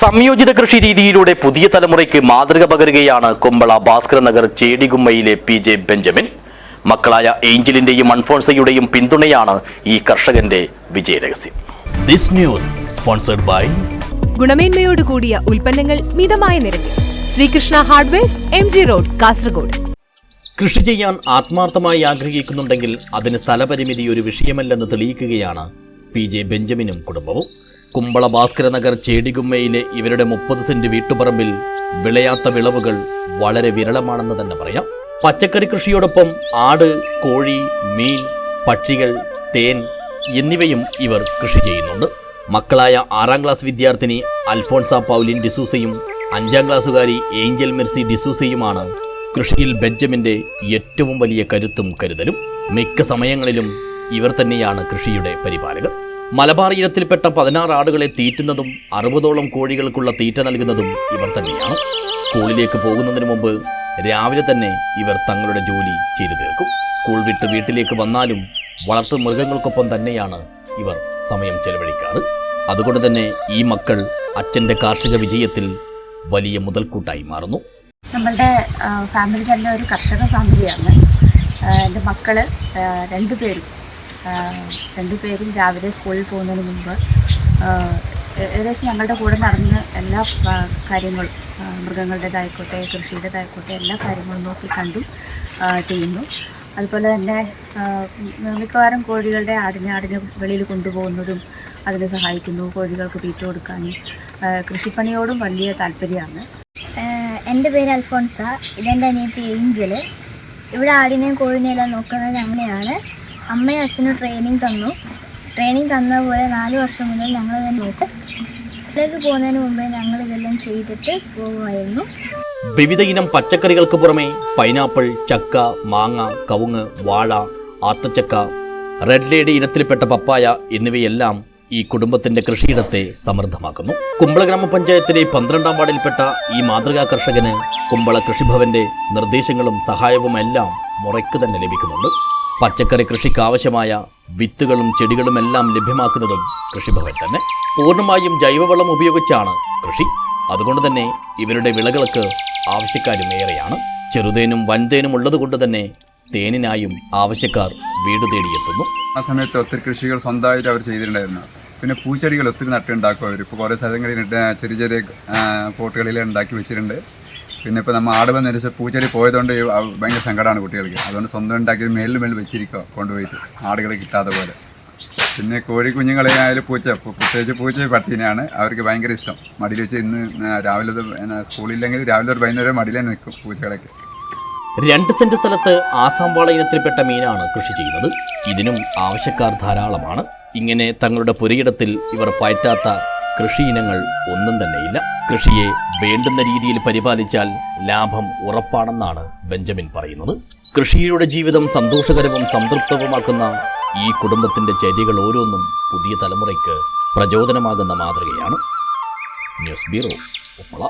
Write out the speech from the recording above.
സംയോജിത കൃഷി രീതിയിലൂടെ പുതിയ തലമുറയ്ക്ക് മാതൃക പകരുകയാണ് കുമ്പള ഭാസ്കര നഗർ ചേടികുമ്മയിലെ പി ജെ ബെഞ്ചമിൻ. മക്കളായ ഏഞ്ചലിന്റെയും അൺഫോൺസയുടെയും പിന്തുണയാണ് ഈ കർഷകന്റെ വിജയരഹസ്യം. ദിസ് ന്യൂസ് സ്പോൺസർഡ് ബൈ ഗുണമേന്മയോട് കൂടിയ ഉൽപ്പന്നങ്ങൾ മിതമായ നിരക്കിൽ. Sreekrishna hardwares M G road Kasaragod. കൃഷി ചെയ്യാൻ ആത്മാർത്ഥമായി ആഗ്രഹിക്കുന്നുണ്ടെങ്കിൽ അതിന് സ്ഥലപരിമിതി ഒരു വിഷയമല്ലെന്ന് തെളിയിക്കുകയാണ് പി ജെ ബെഞ്ചമിനും കുടുംബവും. കുമ്പള ഭാസ്കര നഗർ ചേടികുമ്മയിലെ ഇവരുടെ മുപ്പത് സെന്റ് വീട്ടുപറമ്പിൽ വിളയാത്ത വിളവുകൾ വളരെ വിരളമാണെന്ന് തന്നെ പറയാം. പച്ചക്കറി കൃഷിയോടൊപ്പം ആട് കോഴി മീൻ പക്ഷികൾ തേൻ എന്നിവയും ഇവർ കൃഷി ചെയ്യുന്നുണ്ട്. മക്കളായ ആറാം ക്ലാസ് വിദ്യാർത്ഥിനി അൽഫോൺസ പൗലിൻ ഡിസൂസയും അഞ്ചാം ക്ലാസ്സുകാരി ഏഞ്ചൽ മെർസി ഡിസൂസയുമാണ് കൃഷിയിൽ ബെഞ്ചമിന്റെ ഏറ്റവും വലിയ കരുത്തും കരുതലും. മിക്ക സമയങ്ങളിലും ഇവർ തന്നെയാണ് കൃഷിയുടെ പരിപാലകർ. മലബാർ ഇനത്തിൽപ്പെട്ട പതിനാറ് ആടുകളെ തീറ്റുന്നതും അറുപതോളം കോഴികൾക്കുള്ള തീറ്റ നൽകുന്നതും ഇവർ തന്നെയാണ്. സ്കൂളിലേക്ക് പോകുന്നതിന് മുമ്പ് രാവിലെ തന്നെ ഇവർ തങ്ങളുടെ ജോലി ചെയ്തു തീർക്കും. സ്കൂൾ വിട്ട് വീട്ടിലേക്ക് വന്നാലും വളർത്തു മൃഗങ്ങൾക്കൊപ്പം തന്നെയാണ് ഇവർ സമയം ചെലവഴിക്കാറ്. അതുകൊണ്ട് തന്നെ ഈ മക്കൾ അച്ഛന്റെ കാർഷിക വിജയത്തിൽ വലിയ മുതൽക്കൂട്ടായി മാറുന്നു. നമ്മളുടെ ഫാമിലി തന്നെ ഒരു കർഷക ഫാമിലിയാണ്. എന്റെ മക്കൾ രണ്ടുപേരും. രണ്ടുപേരും രാവിലെ സ്കൂളിൽ പോകുന്നതിന് മുമ്പ് ഏകദേശം ഞങ്ങളുടെ കൂടെ നടന്ന് എല്ലാ കാര്യങ്ങളും മൃഗങ്ങളുടേതായിക്കോട്ടെ കൃഷിയുടേതായിക്കോട്ടെ എല്ലാ കാര്യങ്ങളും നോക്കി കണ്ടും ചെയ്യുന്നു. അതുപോലെ തന്നെ മിക്കവാറും കോഴികളുടെ ആടിനെ ആടിനെ വെളിയിൽ കൊണ്ടുപോകുന്നതും അതിനെ സഹായിക്കുന്നു കോഴികൾക്ക് തീറ്റ കൊടുക്കാനും കൃഷിപ്പണിയോടും വലിയ താല്പര്യമാണ്. എന്റെ പേര് അൽഫോൺസ ഇതെന്റെ അനിയത്തി ഏഞ്ചൽ. ഇവിടെ ആടിനെയും കോഴിനെയും എല്ലാം നോക്കുന്നത് അമ്മയാണ് അമ്മയും അച്ഛനും ട്രെയിനിങ് തന്നു. ട്രെയിനിങ് തന്ന പോലെ നാല് വർഷം മുതൽ ഞങ്ങൾ തന്നെ നോക്കും. ഇതിലേക്ക് പോകുന്നതിന് മുമ്പേ ഞങ്ങൾ ഇതെല്ലാം ചെയ്തിട്ട് പോകുമായിരുന്നു വിവിധ ഇനം പച്ചക്കറികൾക്ക് പുറമെ പൈനാപ്പിൾ ചക്ക മാങ്ങ കവുങ്ങ് വാഴ ആത്തച്ചക്ക റെഡ് ലേഡി ഇനത്തിൽപ്പെട്ട പപ്പായ എന്നിവയെല്ലാം ഈ കുടുംബത്തിന്റെ കൃഷിയിടത്തെ സമൃദ്ധമാക്കുന്നു. കുമ്പള ഗ്രാമപഞ്ചായത്തിലെ പന്ത്രണ്ടാം വാർഡിൽപ്പെട്ട ഈ മാതൃകാ കർഷകന് കുമ്പള കൃഷിഭവന്റെ നിർദ്ദേശങ്ങളും സഹായവും എല്ലാം മുറയ്ക്ക് തന്നെ ലഭിക്കുന്നുണ്ട്. പച്ചക്കറി കൃഷിക്ക് ആവശ്യമായ വിത്തുകളും ചെടികളും എല്ലാം ലഭ്യമാക്കുന്നതും കൃഷിഭവൻ തന്നെ. പൂർണമായും ജൈവവളം ഉപയോഗിച്ചാണ് കൃഷി. അതുകൊണ്ട് തന്നെ ഇവരുടെ വിളകൾക്ക് ആവശ്യക്കാരും ഏറെയാണ്. ചെറുതേനും വൻതേനും ഉള്ളതുകൊണ്ട് തന്നെ തേനിനായും ആവശ്യക്കാർ വീട് തേടിയെത്തുന്നു. ആ സമയത്ത് ഒത്തിരി കൃഷികൾ സ്വന്തമായിട്ട് അവർ ചെയ്തിട്ടുണ്ടായിരുന്നു. പിന്നെ പൂച്ചെടികൾ ഒത്തിരി നട്ടുണ്ടാക്കും അവർ. ഇപ്പോൾ കുറേ സ്ഥലങ്ങളിൽ ചെറിയ ചെറിയ പോട്ടുകളിൽ ഉണ്ടാക്കി വെച്ചിട്ടുണ്ട്. പിന്നെ ഇപ്പോൾ നമ്മൾ ആട് വന്ന് ശേഷം പൂച്ചെടി പോയതുകൊണ്ട് ഭയങ്കര സങ്കടമാണ് കുട്ടികൾക്ക്. അതുകൊണ്ട് സ്വന്തം ഉണ്ടാക്കി മേളിൽ മേളിൽ വെച്ചിരിക്കുക കൊണ്ടുപോയിട്ട് ആടുകൾ കിട്ടാത്ത പോലെ. പിന്നെ കോഴി കുഞ്ഞുങ്ങളെ ആയാലും പൂച്ച പ്രത്യേകിച്ച് പൂച്ച പട്ടീനെയാണ് അവർക്ക് ഭയങ്കര ഇഷ്ടം. മടിയിൽ വെച്ച് ഇന്ന് രാവിലെ സ്കൂളില്ലെങ്കിൽ രാവിലെ ഒരു വൈകുന്നേരം തന്നെ നിൽക്കും പൂച്ചകളൊക്കെ. രണ്ട് സെന്റ് സ്ഥലത്ത് ആസാം വാള ഇനത്തിൽപ്പെട്ട മീനാണ് കൃഷി ചെയ്യുന്നത്. ഇതിനും ആവശ്യക്കാർ ധാരാളമാണ്. ഇങ്ങനെ തങ്ങളുടെ പുരയിടത്തിൽ ഇവർ പയറ്റാത്ത കൃഷി ഇനങ്ങൾ ഒന്നും തന്നെയില്ല. കൃഷിയെ വേണ്ടുന്ന രീതിയിൽ പരിപാലിച്ചാൽ ലാഭം ഉറപ്പാണെന്നാണ് ബെഞ്ചമിൻ പറയുന്നത്. കൃഷിയുടെ ജീവിതം സന്തോഷകരവും സംതൃപ്തവുമാക്കുന്ന ഈ കുടുംബത്തിന്റെ ചര്യകൾ ഓരോന്നും പുതിയ തലമുറയ്ക്ക് പ്രചോദനമാകുന്ന മാതൃകയാണ്. News bureau Uppala